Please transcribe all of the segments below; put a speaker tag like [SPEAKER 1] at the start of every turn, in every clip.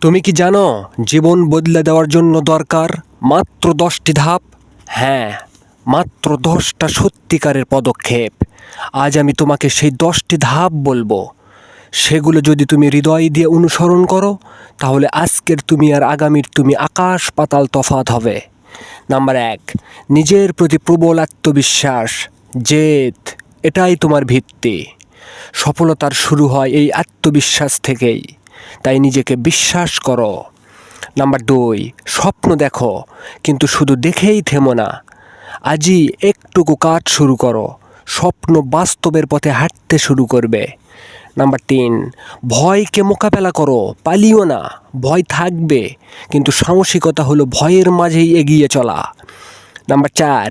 [SPEAKER 1] তুমি কি জানো জীবন বদলে দেওয়ার জন্য দরকার মাত্র দশটি ধাপ? হ্যাঁ মাত্র দশটা সত্যিকারের পদক্ষেপ। আজ আমি তোমাকে সেই দশটি ধাপ বলব। সেগুলো যদি তুমি হৃদয় দিয়ে অনুসরণ করো, তাহলে আজকের তুমি আর আগামীর তুমি আকাশ পাতাল তফাত হবে। নাম্বার এক, নিজের প্রতি প্রবল আত্মবিশ্বাস, জেদ, এটাই তোমার ভিত্তি। সফলতার শুরু হয় এই আত্মবিশ্বাস থেকেই। তাই নিজেকে বিশ্বাস করো। নাম্বার দুই, স্বপ্ন দেখো, কিন্তু শুধু দেখেই থেমো না। আজই একটুকু কাজ শুরু করো, স্বপ্ন বাস্তবের পথে হাঁটতে শুরু করবে। নাম্বার তিন, ভয়কে মোকাবেলা করো, পালিও না, ভয় থাকবে, কিন্তু সাহসিকতা হলো ভয়ের মাঝেই এগিয়ে চলা। নাম্বার চার,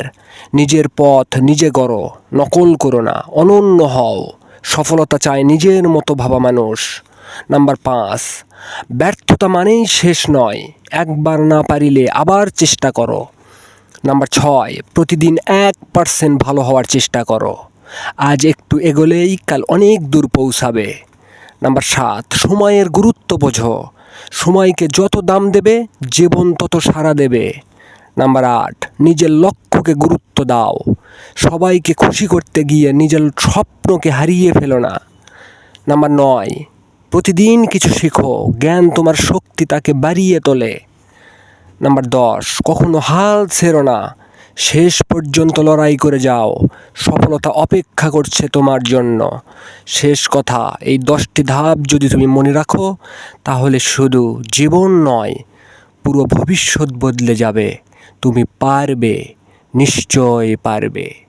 [SPEAKER 1] নিজের পথ নিজে গড়ো, নকল করো না, অনন্য হও, সফলতা চায় নিজের মতো ভাবা মানুষ। নাম্বার পাঁচ, ব্যর্থতা মানেই শেষ নয়, একবার না পারিলে আবার চেষ্টা করো। নাম্বার ছয়, প্রতিদিন এক পার্সেন্ট ভালো হওয়ার চেষ্টা করো। আজ একটু এগোলেই কাল অনেক দূর পৌঁছাবে। নাম্বার সাত, সময়ের গুরুত্ব বোঝো। সময়কে যত দাম দেবে, জীবন তত সাড়া দেবে। নাম্বার আট, নিজের লক্ষ্যকে গুরুত্ব দাও। সবাইকে খুশি করতে গিয়ে নিজের স্বপ্নকে হারিয়ে ফেলো না। নাম্বার নয় প্রতিদিন কিছু শেখো। জ্ঞান তোমার শক্তি তাকে বাড়িয়ে তোলে। নাম্বার দশ, কখনো হাল ছেড়ো না। শেষ পর্যন্ত লড়াই করে যাও। সফলতা অপেক্ষা করছে তোমার জন্য। শেষ কথা, এই দশটি ধাপ যদি তুমি মনে রাখো, তাহলে শুধু জীবন নয়, পুরো ভবিষ্যৎ বদলে যাবে। তুমি পারবে, নিশ্চয় পারবে।